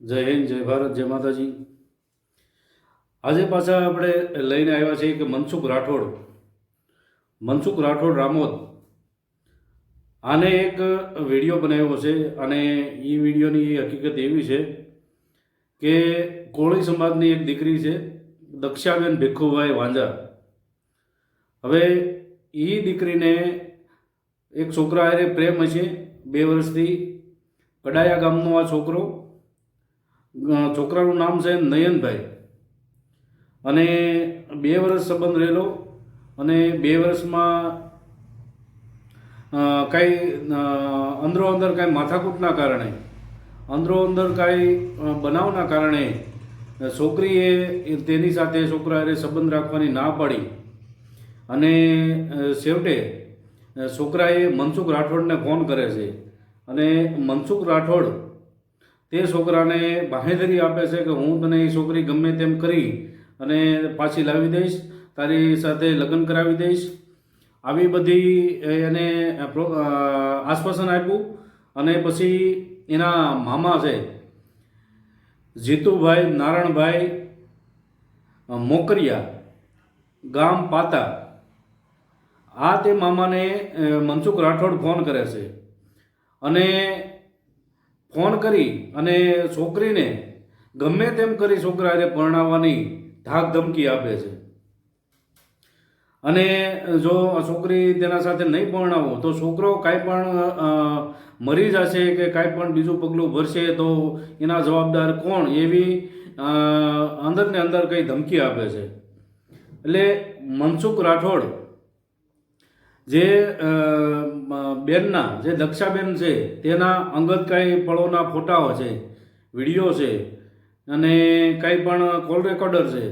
જય હિન્દ, જય ભારત, જય માતાજી. આજે પાછા આપણે લઈને આવ્યા છીએ કે મનસુખ રાઠોડ મનસુખ રાઠોડ રામોદ. આને એક વીડિયો બનાવ્યો છે અને એ વિડીયોની હકીકત એવી છે કે કોળી સમાજની એક દીકરી છે, દક્ષાબેન ભીખુભાઈ વાંજા હવે એ દીકરીને એક છોકરા હારે પ્રેમ હશે, બે વર્ષથી. કડાયા ગામનો આ છોકરો છોકરાનું નામ છે નયનભાઈ. અને બે વર્ષ સંબંધ રહેલો અને બે વર્ષમાં કાંઈ અંદરો અંદર કાંઈ માથાકૂટના કારણે, અંદરો અંદર કાંઈ બનાવના કારણે, છોકરીએ તેની સાથે છોકરા હારે સંબંધ રાખવાની ના પાડી. અને છેવટે છોકરાએ મનસુખ રાઠોડને ફોન કરે છે. અને મનસુખ રાઠોડ તે છોકરાને બાહેધરી આપે છે કે હું તને એ છોકરી ગમે તેમ કરી અને પાછી લાવી દઈશ, તારી સાથે લગ્ન કરાવી દઈશ. આવી બધી એને આશ્વાસન આપ્યું અને પછી એના મામા છે, જીતુભાઈ નારણભાઈ મોકરિયા, ગામ પાતા. આ તે મામાને મનસુખ રાઠોડ ફોન કરે છે. અને ફોન કરી અને છોકરીને ગમે તેમ કરી છોકરાને પરણાવવાની ધાક ધમકી આપે છે. અને જો છોકરી તેના સાથે નહીં પરણાવો, તો છોકરો કાંઈ પણ મરી જશે કે કાંઈ પણ બીજું પગલું ભરશે, તો એના જવાબદાર કોણ? એવી અંદરને અંદર કંઈ ધમકી આપે છે. એટલે મનસુખ રાઠોડ જે બેનના, જે દક્ષાબેન છે, તેના અંગત કાંઈ પળોના ફોટાઓ છે, વીડિયો છે, અને કાંઈ પણ કોલ રેકોર્ડર છે,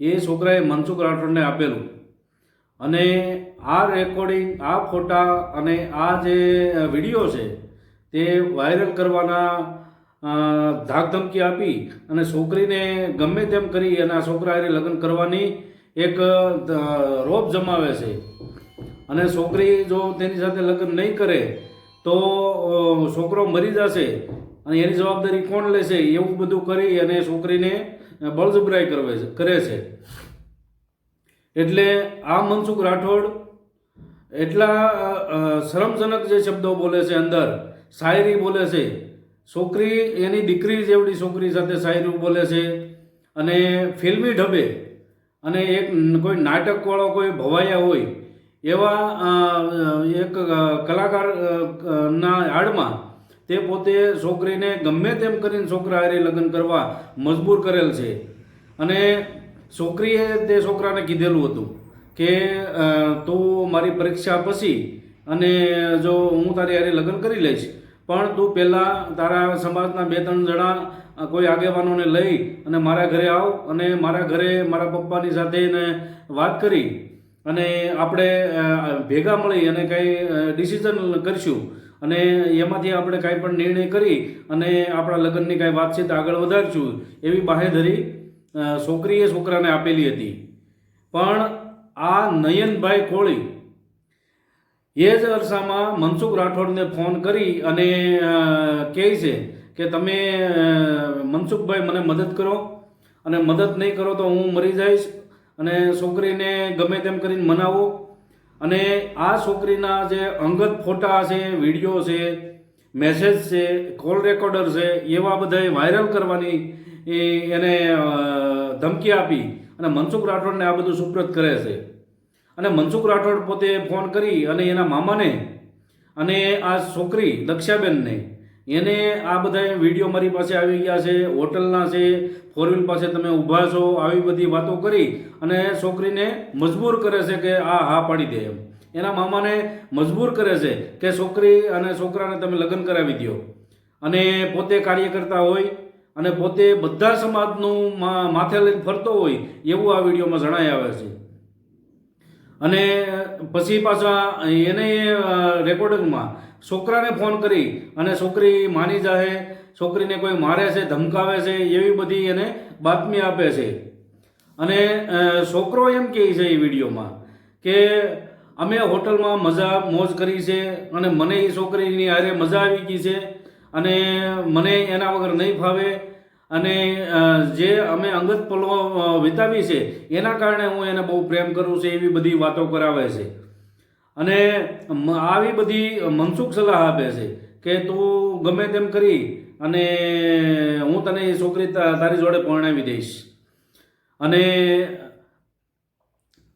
એ છોકરાએ મનસુખ રાઠોડને આપેલું. અને આ રેકોર્ડિંગ, આ ફોટા અને આ જે વીડિયો છે, તે વાયરલ કરવાના ધાકધમકી આપી અને છોકરીને ગમે તેમ કરી અને આ છોકરા લગ્ન કરવાની એક રોપ જમાવે છે. અને છોકરી જો તેની સાથે લગ્ન નહીં કરે, તો છોકરો મરી જશે અને એની જવાબદારી કોણ લેશે એવું બધું કરી અને છોકરીને બળજબરાઈ કરવે છે, કરે છે. એટલે આ મનસુખ રાઠોડ એટલા શરમજનક જે શબ્દો બોલે છે અંદર, શાયરી બોલે છે. છોકરી એની દીકરી જેવડી છોકરી સાથે શાયરી બોલે છે અને ફિલ્મી ઢબે અને એક કોઈ નાટકવાળો કોઈ ભવાયા હોય એવા એક કલાકાર ના આડમાં તે પોતે છોકરીને ગમે તેમ કરીને છોકરા હારે લગ્ન કરવા મજબૂર કરેલ છે. અને છોકરીએ તે છોકરાને કીધેલું હતું કે તું મારી પરીક્ષા પછી અને જો હું તારી હારે લગ્ન કરી લઈશ, પણ તું પહેલાં તારા સમાજના બે ત્રણ જણા કોઈ આગેવાનોને લઈ અને મારા ઘરે આવ અને મારા ઘરે મારા પપ્પાની સાથે એને વાત કરી અને આપણે ભેગા મળી અને કંઈ ડિસિઝન કરીશું. અને એમાંથી આપણે કાંઈ પણ નિર્ણય કરી અને આપણા લગ્નની કાંઈ વાતચીત આગળ વધારશું. એવી બાહેધરી છોકરીએ છોકરાને આપેલી હતી. પણ આ નયનભાઈ કોળી, એ જ અરસામાં મનસુખ રાઠોડને ફોન કરી અને કહે છે કે તમે મનસુખભાઈ મને મદદ કરો. અને મદદ નહીં કરો તો હું મરી જઈશ. અને છોકરીને ગમે તેમ કરીને મનાવો. અને આ છોકરીના જે અંગત ફોટા છે, વીડિયો છે મેસેજ છે કોલ રેકોર્ડર છે, એવા બધા વાયરલ કરવાની એને ધમકી આપી અને મનસુખ રાઠોડને આ બધું સુપ્રત કરે છે. અને મનસુખ રાઠોડ પોતે ફોન કરી અને એના મામાને અને આ છોકરી દક્ષાબેનને એને આ બધા વીડિયો મારી પાસે આવી ગયા છે, હોટલના છે ફોર વ્હીલ પાસે તમે ઊભા છો, આવી બધી વાતો કરી અને છોકરીને મજબૂર કરે છે કે આ હા પાડી દે એમ. એના મામાને મજબૂર કરે છે કે છોકરી અને છોકરાને તમે લગ્ન કરાવી દો અને પોતે કાર્યકર્તા હોય અને પોતે બધા સમાજનું માથે લઈને ફરતો હોય એવું આ વિડીયોમાં જણાઈ આવે છે. અને પછી પાછા એને રેકોર્ડિંગમાં છોકરાને ફોન કરી અને છોકરી માની જાહે, છોકરીને કોઈ મારે છે, ધમકાવે છે, એવી બધી એને બાતમી આપે છે. અને છોકરો એમ કહે છે એ વિડીયોમાં કે અમે હોટલમાં મજા, મોજ કરી છે અને મને એ છોકરીની હારે મજા આવી ગઈ છે અને મને એના વગર નહીં ફાવે અને જે અમે અંગત પલો વિતાવી છે, એના કારણે હું એને બહુ પ્રેમ કરું છું એવી બધી વાતો કરાવે છે. અને આવી બધી મનસુખ સલાહ આપે છે કે તું ગમે તેમ કરી અને હું તને એ છોકરી તારી જોડે પરણાવી દઈશ. અને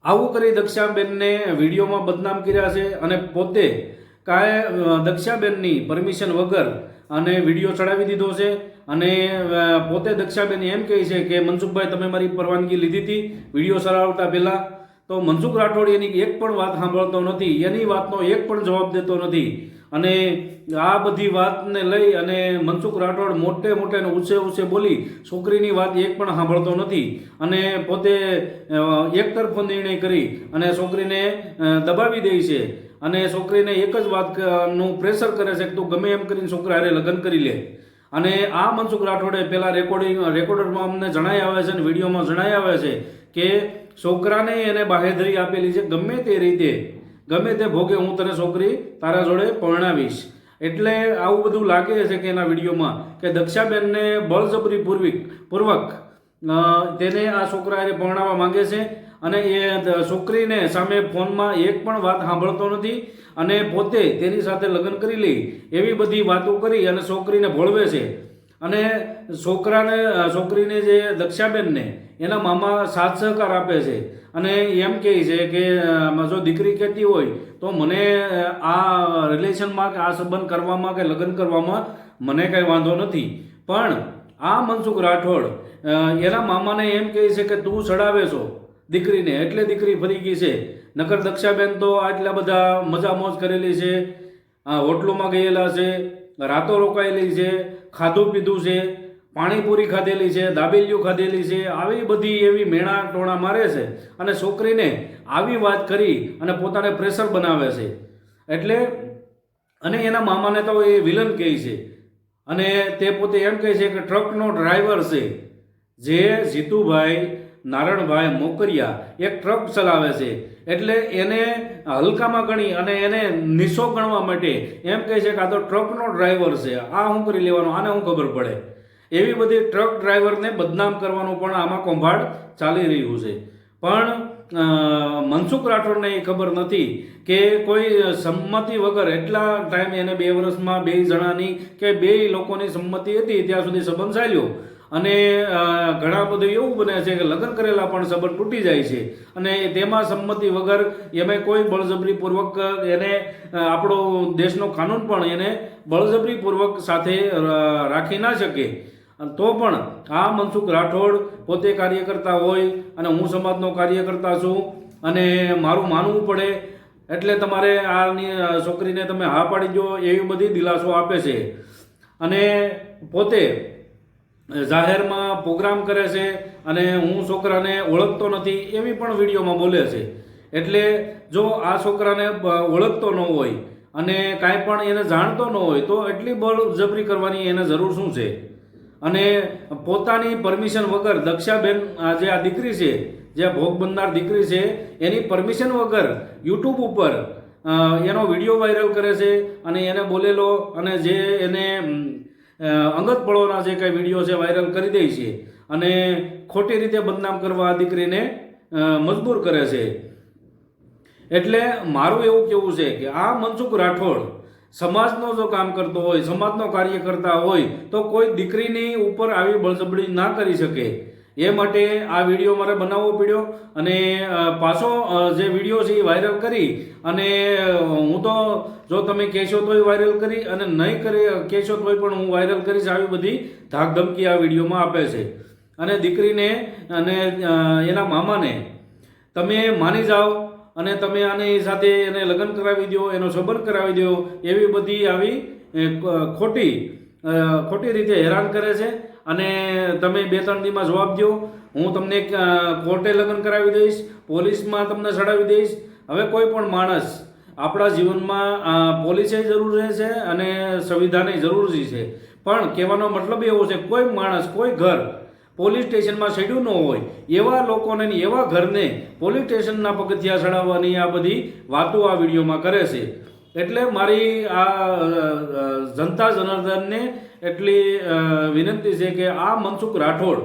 આવું કરી દક્ષાબેનને વિડીયોમાં બદનામ કર્યા છે અને પોતે કાંઈ દક્ષાબેનની પરમિશન વગર અને વીડિયો ચડાવી દીધો છે અને પોતે દક્ષાબેન એમ કહે છે કે, મનસુખભાઈ, તમે મારી પરવાનગી લીધી હતી, વીડિયો ચલાવતા પહેલાં તો મનસુખ રાઠોડ એની એક પણ વાત સાંભળતો નથી, એની વાતનો એક પણ જવાબ દેતો નથી. અને આ બધી વાતને લઈ અને મનસુખ રાઠોડ મોટે મોટે ને ઊંચે ઊંચે બોલી છોકરીની વાત એક પણ સાંભળતો નથી. અને પોતે એક તરફો નિર્ણય કરી અને છોકરીને દબાવી દે છે. અને છોકરીને એક જ વાતનું પ્રેશર કરે છે કે તું ગમે એમ કરીને છોકરા હારે લગ્ન કરી લે. અને આ મનસુખ રાઠોડે પેલા રેકોર્ડિંગ રેકોર્ડરમાં અમને જણાઈ આવે છે અને વિડીયોમાં જણાઈ આવે છે કે છોકરાને એને બાહેધરી આપેલી છે. ગમે તે રીતે, ગમે તે ભોગે હું તને છોકરી તારા જોડે પરણાવીશ. એટલે આવું બધું લાગે છે કે એના વિડીયોમાં કે દક્ષાબેનને બળજબરી પૂર્વિક પૂર્વક તેને આ છોકરા એને પરણાવવા માંગે છે અને એ છોકરીને સામે ફોનમાં એક પણ વાત સાંભળતો નથી અને પોતે તેની સાથે લગ્ન કરી લે એવી બધી વાતો કરી અને છોકરીને ભોળવે છે. અને છોકરાને છોકરીને જે દક્ષાબેનને, એના મામા સાથ સહકાર આપે છે. અને એમ કહે છે કે જો દીકરી કહેતી હોય, તો મને આ રિલેશનમાં કે આ સંબંધ કરવામાં કે લગ્ન કરવામાં મને કાંઈ વાંધો નથી. પણ આ મનસુખ રાઠોડ એના મામાને એમ કહે છે કે તું ચડાવે છો દીકરીને, એટલે દીકરી ફરી ગઈ છે. નકર દક્ષાબેન તો આટલા બધા મજા મોજ કરેલી છે હોટલોમાં ગયેલા છે, રાતો રોકાયેલી છે, ખાધું પીધું છે. પાણીપુરી ખાધેલી છે દાબેલીઓ ખાધેલી છે, આવી બધી એવી મેણા ટોણા મારે છે અને છોકરીને આવી વાત કરી અને પોતાને પ્રેશર બનાવે છે. એટલે અને એના મામાને તો એ વિલન કહે છે. અને તે પોતે એમ કહે છે કે ટ્રકનો ડ્રાઈવર છે, જે જીતુભાઈ નારણભાઈ મોકરિયા એક ટ્રક ચલાવે છે. એટલે એને હલકામાં ગણી અને એને નિશો ગણવા માટે એમ કહે છે કે આ તો ટ્રકનો ડ્રાઈવર છે, આ શું કરી લેવાનું, આને શું ખબર પડે. એવી બધી ટ્રક ડ્રાઈવરને બદનામ કરવાનું પણ આમાં કૌભાંડ ચાલી રહ્યું છે. પણ મનસુખ રાઠોડને એ ખબર નથી કે કોઈ સંમતિ વગર એટલા ટાઈમ એને બે વર્ષમાં બે જણાની કે બે લોકોની સંમતિ હતી, ત્યાં સુધી સંબંધ ચાલ્યો. અને ઘણા બધું એવું બને છે કે લગ્ન કરેલા પણ સંબંધ તૂટી જાય છે. અને તેમાં સંમતિ વગર એમાં કોઈ બળજબરીપૂર્વક એને આપણો દેશનો કાનૂન પણ એને બળજબરીપૂર્વક સાથે રાખી ના શકે. તો પણ આ મનસુખ રાઠોડ પોતે કાર્યકર્તા હોય અને હું સમાજનો કાર્યકર્તા છું અને મારું માનવું પડે એટલે તમારે આની છોકરીને તમે હા પાડી દો એવી બધી દિલાસો આપે છે. અને પોતે જાહેરમાં પ્રોગ્રામ કરે છે અને હું છોકરાને ઓળખતો નથી એવી પણ વિડીયોમાં બોલે છે. એટલે જો આ છોકરાને ઓળખતો ન હોય અને કાંઈ પણ એને જાણતો ન હોય તો એટલી બળજબરી કરવાની એને જરૂર શું છે? અને પોતાની પરમિશન વગર દક્ષાબેન જે આ દીકરી છે, જે ભોગ બનનાર દીકરી છે, એની પરમિશન વગર યુટ્યુબ ઉપર એનો વીડિયો વાયરલ કરે છે અને એને બોલેલો અને જે એને અંગત પળોના જે કાંઈ વીડિયો છે વાયરલ કરી દે છે અને ખોટી રીતે બદનામ કરવા આ દીકરીને મજબૂર કરે છે. એટલે મારું એવું કેવું છે કે આ મનસુખ રાઠોડ સમાજનો જો કામ કરતો હોય, સમાજનો કાર્ય કરતા હોય, તો કોઈ દીકરીની ઉપર આવી બળજબડી ના કરી શકે. એ માટે આ વીડિયો મારે બનાવવો પડ્યો અને પાછો જે વીડિયો છે એ વાયરલ કરી અને હું તો જો તમે કહેશો તોય વાયરલ કરી અને નહીં કરી, કહેશો તોય પણ હું વાયરલ કરીશ આવી બધી ધાક ધમકી આ વિડીયોમાં આપે છે. અને દીકરીને અને એના મામાને તમે માની જાઓ અને તમે આની સાથે એને લગ્ન કરાવી દો એનો સંબંધ કરાવી દો એવી બધી આવી ખોટી ખોટી રીતે હેરાન કરે છે. અને તમે બે ત્રણ દીમાં જવાબ દો હું તમને કોર્ટે લગ્ન કરાવી દઈશ, પોલીસમાં તમને ચડાવી દઈશ. હવે કોઈ પણ માણસ આપણા જીવનમાં પોલીસે જરૂર છે અને સંવિધાને જરૂરી છે. પણ કહેવાનો મતલબ એવો છે, કોઈ માણસ, કોઈ ઘર પોલીસ સ્ટેશનમાં શેડ્યુલ ન હોય, એવા લોકોને એવા ઘરને પોલીસ સ્ટેશનના પગથિયા ચડાવવાની આ બધી વાતો આ વિડીયોમાં કરે છે. એટલે મારી આ જનતા જનાર્દનને એટલી વિનંતી છે કે આ મનસુખ રાઠોડ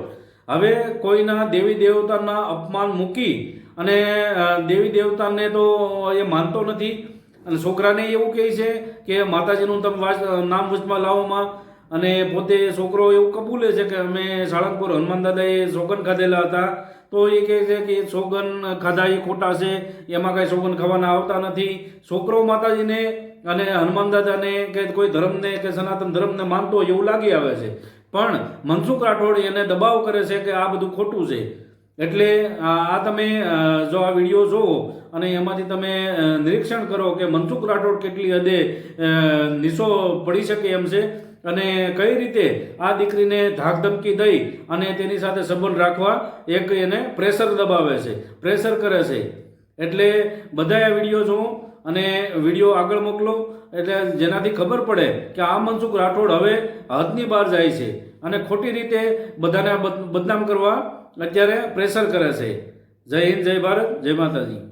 હવે કોઈના દેવી દેવતાના અપમાન મૂકી અને દેવી દેવતાને તો એ માનતો નથી. અને છોકરાને એવું કહે છે કે માતાજીનું તમે નામ વચમાં લાવોમાં અને પોતે છોકરો એવું કબૂલે છે કે અમે સાળંગપુર હનુમાન દાદાએ સોગન ખાધેલા હતા. તો એ કહે છે કે સોગન ખાધા એ ખોટા છે, એમાં કાંઈ સોગન ખાવાના આવતા નથી. છોકરો માતાજીને અને હનુમાન દાદાને કે કોઈ ધર્મને કે સનાતન ધર્મને માનતો હોય એવું લાગી આવે છે. પણ મનસુખ રાઠોડ એને દબાવ કરે છે કે આ બધું ખોટું છે. એટલે આ તમે જો આ વીડિયો જુઓ અને એમાંથી તમે નિરીક્ષણ કરો કે મનસુખ રાઠોડ કેટલી હદે નિશો પડી શકે એમ છે અને કઈ રીતે આ દીકરીને ધાક ધમકી દઈ અને તેની સાથે સંબંધ રાખવા, એક એને પ્રેશર દબાવે છે, પ્રેશર કરે છે. એટલે બધા આ વીડિયો જોઉં અને વીડિયો આગળ મોકલો. એટલે જેનાથી ખબર પડે કે આ મનસુખ રાઠોડ હવે હદની બહાર જાય છે અને ખોટી રીતે બધાને બદ- બદનામ કરવા અત્યારે પ્રેશર કરે છે. જય હિન્દ, જય ભારત, જય માતાજી.